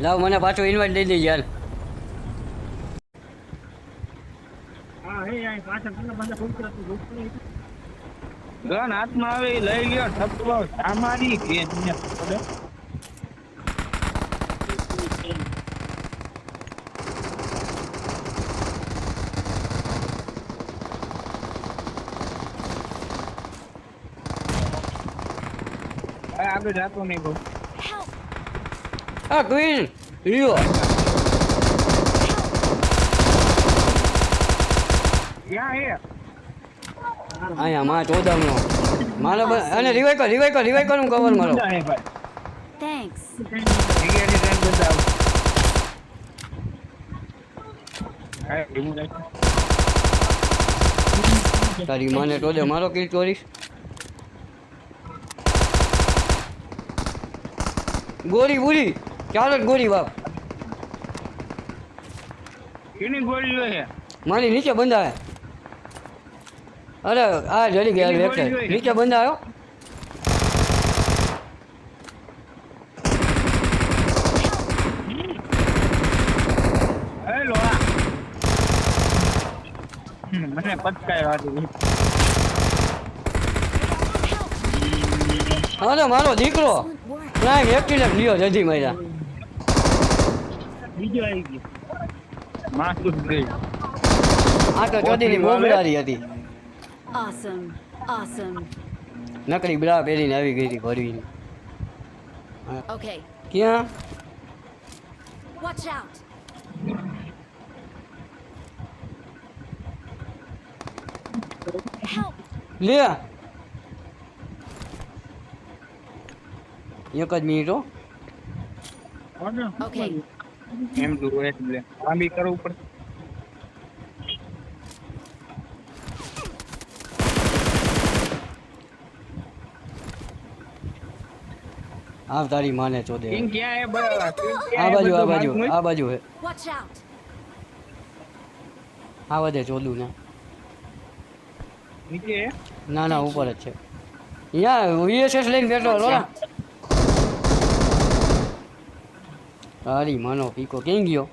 લાવ મને પાછું ઇન્વાઇટ દઈ દે યાર ગન હાથમાં આવે લઈ લ્યો ઠપકો સામારી કે. આગળ જાતો નહીં બહુ. આ ક્વીન લ્યો ક્યાં હે અહીંયા માં ચોદમનો મારો બ- અને રિવાઈ કર રિવાઈ કર રિવાઈ કર હું કવર મારો લાગે. તારી માને ટોડે મારો કિલ ચોરીશ ગોરી બુરી ચાલો જ ગોરી બાપ કેની ગોળી લે છે મારી નીચે બંધાય અરે આ જડી ગયા વેક્ટર નીચે બંધાયો? મને પચકાયો અરે મારો દીકરો. ના વ્યક્તિને લ્યો જજી માર્યા બીજો આવી ગયો. માથું જ આ તો ચોદીની બોબડારી હતી. Awesome. Awesome. નકરી બ્રા પહેરીને આવી ગઈ હતી ભરવીને. ઓકે ક્યાં? વોચ આઉટ લે એક જ મિનિટ હો. Okay. એમ તું એટલે લાંબી કરવું પડે. આવ તારી માને ચોદે. કિંગ ક્યાં હે? બરાબર કિંગ આ ક્યાં હે? બાજુ આ બધું બાજુ માર્ક આ બાજુ હે. Watch out. આ વધે ચોદું ને. નીચે હે? ના ના ઉપર જ છે. અહીંયા વીએસએસ લઈને બેઠો રોલા. તારી માનો પીકો કેમ ગયો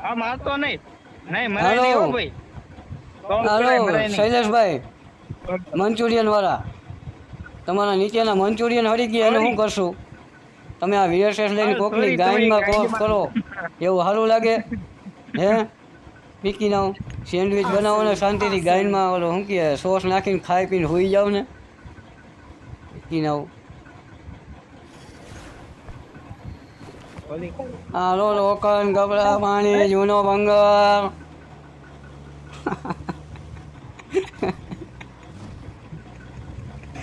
આ મારતો નહીં નહીં હાલો. નહીં હો ભાઈ હાલો કરાય, મરાય નહીં. શૈલેષભાઈ મંચુરિયન વાળા તમારા નીચેના મંચુરિયન હરી ગયા એને શું કરશું તમે આ વીએસએસ લઈને કોકની ગાયનમાં sorry, કરો એવું સારું લાગે હે પીકી નાવ સેન્ડવિચ બનાવો ને શાંતિથી ગાયનમાં ઓલો શું કહે સોસ નાખીને ખાઈ પીને હોઈ જાવ ને પીકી નાવ ઓલી હાલો લોકન ગબડા પાણી જૂનો બંગર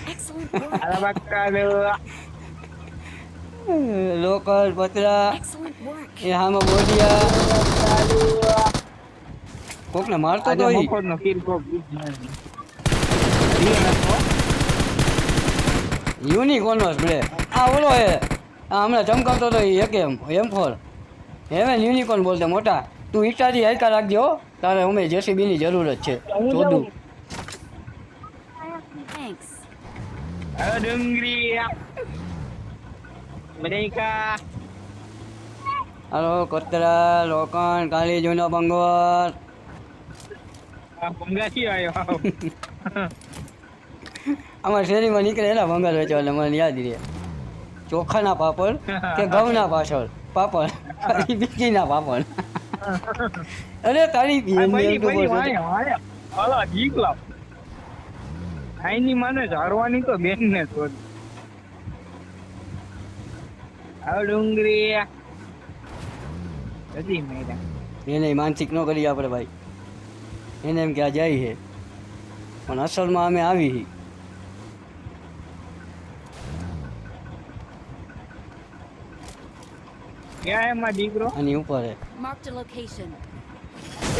Excellent work. આલા બાકા લે. લોકલ પતરા Excellent work. એ હામાં બોડિયા કોકને મારતો તો ઈ. મફતનો કિલ કોક યુનિકોર્ન યુનિકોર્નસ બ્લે આ ઓલો હે આ હમણાં ચમકાવતો તો એ એક એમ એમ ફોર હેવન યુનિકોર્ન બોલતે મોટા. તું ઈટાથી હાઈકા રાખજો તારે અમે જેસીબી ની જરૂર જ છે. ચોદું ડુંગળી બટેકા હાલો કતરા લોકન કાલી જૂનો બંગર આ ભંગાથી આવ્યો અમારા શેરીમાં નીકળે એના ભંગાર વેચવા એટલે મને યાદ રહે ચોખાના પાપડ કે ઘઉંના પાછળ પાપડ? બીજીના પાપડ. અરે તારી. આઈની માને ઝાડવાની તો બેન ને શોધ ડુંગળી હજી મેરા એને માનસિક ન કરી આપણે ભાઈ. એને એમ કે આ જાય છે પણ અસલમાં અમે આવી હી. ક્યાં એમાં દીકરો? આની ઉપર હે. Marked a location.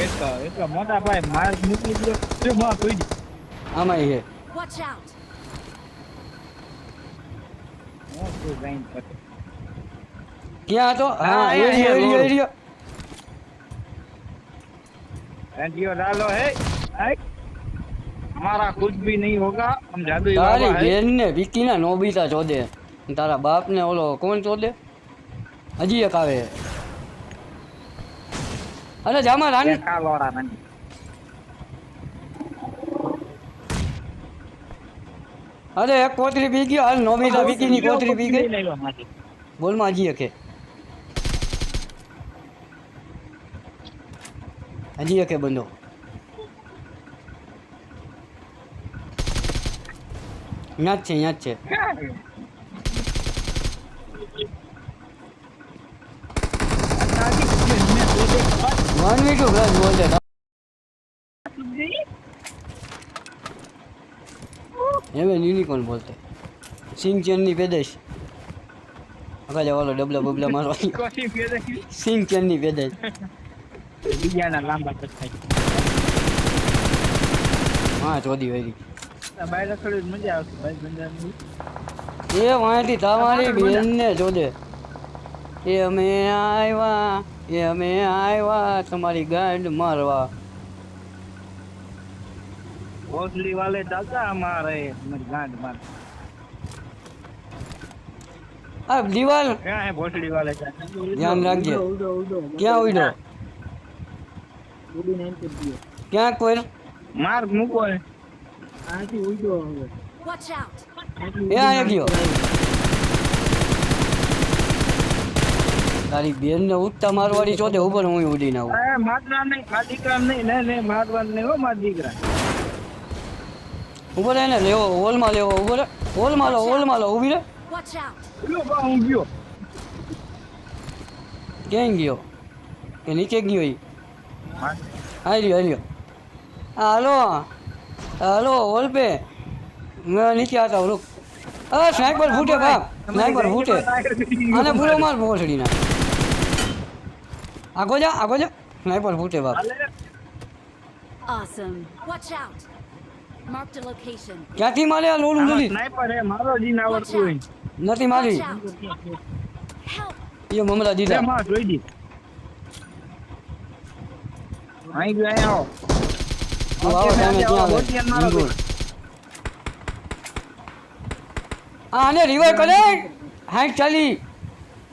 એક એક મોટા ભાઈ માર નીકળી ગયો જો માં કોઈ દી? આમાં છે Watch out. હું શું ગાઈન કરે ક્યાં હતો? હા હા, એરિયો અહીંયા, એરિયો રોડ. એરિયો રંજીઓ ડાલો હે આય हमारा कुछ भी नहीं होगा हम जादुई તારી बाबा है બેન ને વિકી ના નોબિતા ચોદે તારા બાપ ને ઓલો કોણ ચોદે હજી એક આવે અરે જામા રાની देखा लोड़ा नहीं અરે એક કોતરી પી ગયો હાલ નોબિતા વિકી ની કોતરી પી ગઈ नहीं हुआ બોલમાં હજી એકે હજી એક બંદો અહીંયા જ છે અહીંયા જ છે વન વી ટુ પ્લસ બોલ છે એવેન યુનિકોર્ન બોલતે સિંગચેનની પેદાશ અગા જવાલો ડબલા બબલા મારવા સિંગચેનની પેદાશ બીજાના લાંબા કચ્છા હા ચોદી વળી બહાર થોડી મજા આવશે ભાઈ બંધાની એ વાંથી તમારી બેનને જોડે એ અમે આવ્યા એ અમે આવ્યા તમારી ગાંડ મારવા. ભોસડી વાલે દાદા અમારે મારી ગાંઠ માર. આ દિવાલ. ક્યાં હે ભોસડી વાલે? ધ્યાન રાખજે. ઉડો ઉડો. ક્યાં ઉડ્યો? કરી દો ક્યાં કોઈ? માર્ક મૂકો હે આથી ઉડો હવે. Watch out! એ અહીંયા ગયો. તારી બેનને ઉઠતા મારવાડી ચોદે ઉપર હું ઉડીને આવું. એ મારવા નહીં મારા દીકરા નહીં. ને ને મારવા નહીં હો માર દીકરા. ઉપર એને લેવો હોલમાં લેવો ઉપર રહે. લો હોલમાં લો રે Watch out! લો બા હું ગયો. ક્યાંય ગયો? કે નીચે ગયો ઈ? હાલ્યો હાલ્યો હા હાલો હાલો ઓલપે મેં નીચે આતા હું રૂક અરે સ્નાઈપર ફૂટે બાપ સ્નાઈપર ફૂટે આને પૂરો માર પહોંચડી ના આગો જા આગો જા સ્નાઈપર ફૂટે બાપ Awesome. Watch out! Marked a location. ક્યાંથી મારે આ લોડું જલ્દી સ્નાઈપર હે મારો જીન Watch આવડતું હોય out! નથી Watch મારી out! Help! એ મમરા લે દીધા માં જોઈ દી અહીં ગયો અહીં આવો તું આવો ટાઈમે ક્યાં આવે. આ આને રિવર કરે? હાઈટ ચાલી.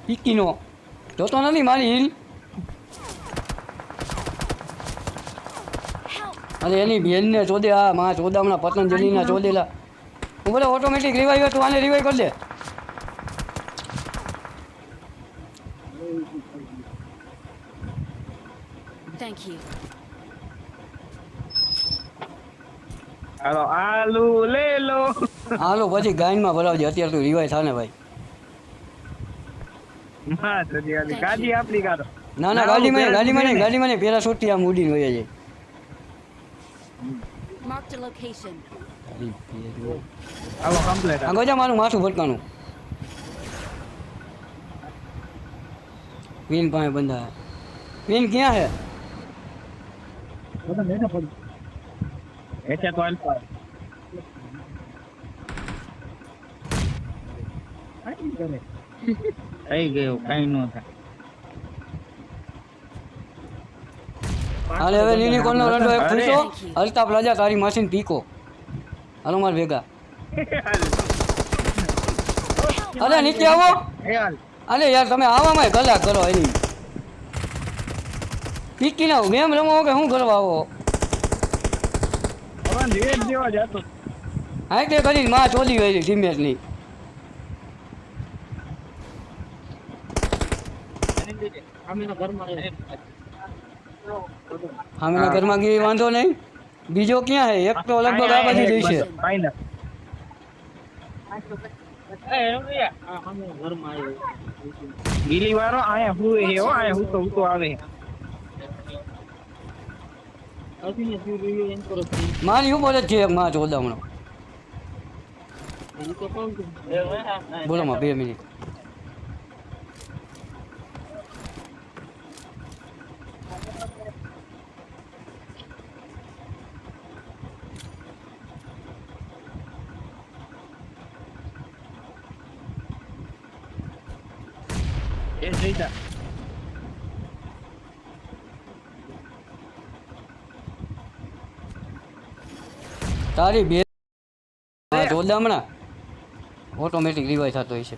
પીકીનો. જોતો નથી મારી હિલ! અને એની બેનને ચોદે આ માં ચોદામણા પતંજલિના ચોદેલા હું બોલે ઓટોમેટિક રિવાઈવ તું આને રિવાઈવ કરી દે. Thank you. હાલો આલુ લે લો. હાલો પછી ગાયનમાં ભરાવજે અત્યારે તું રિવાઈવ થાને ભાઈ. માં સદી આલી ગાડી આપણી કાઢો ના ના ગાડીમાં ગાડીમાં નહીં ગાડીમાં નહીં પેલા સુટ્ટી આમ ઉડીને વહી જાય. Marked a location. હાલો કમ્પ્લેટ આગળ જા મારું માથું ભટકાનું વિન પાસે બંધા વિન ક્યાં હે? આઈ કરે? થઈ ગયું કઈ નો થાય. હાલે હવે યુનિકોર્નનો રંડો એક અરે. પૂછો. અલ્તાફ રાજા તારી મશીન પીકો. હાલો માર ભેગા. અરે નીચે આવો. અરે યાર તમે આવામાં કલાક કરો એની. પીકી ના ગેમ રમો કે શું કરવા આવો હવે રેડ દેવા જતો હા તે કરીને માં ચોલી ગયેલી ટીમમેટની આમીના ઘરમાં રહે સામેના ઘરમાં ગઈ વાંધો નહીં બીજો ક્યાં હે એક તો લગભગ આ બાજુ જઈ છે ફાઇનલ આ આમીના ઘરમાં આવ્યો ગીલી વાળો આયા હુએ હે હો આયા હું તો હું તો આવે અસીને શું જ છે માં ચોદામણો બોલો માં બે મિનિટ એ થઈ જા તારી બે જોદામણા ઓટોમેટિક રિવાઇવ થતો હોય છે.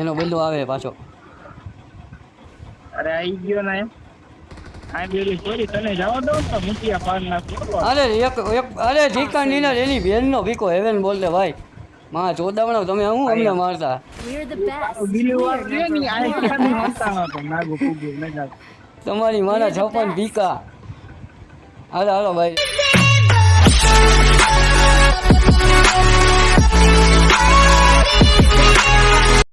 એનો બદલો આવે પાછો. અરે આવી ગયો ને આ બેલી છોડી તને જવા દઉં ને તો મુઠિયા પાર નાખો અરે એક એક અરે ઠીકા નીના એની બેનનો ભીકો હેવન બોલતે ભાઈ. માં ચોદામણા તમે હું અમને મારતા. બીલી તમારી મારા છપ્પન ભીકા હાલો હાલો ભાઈ.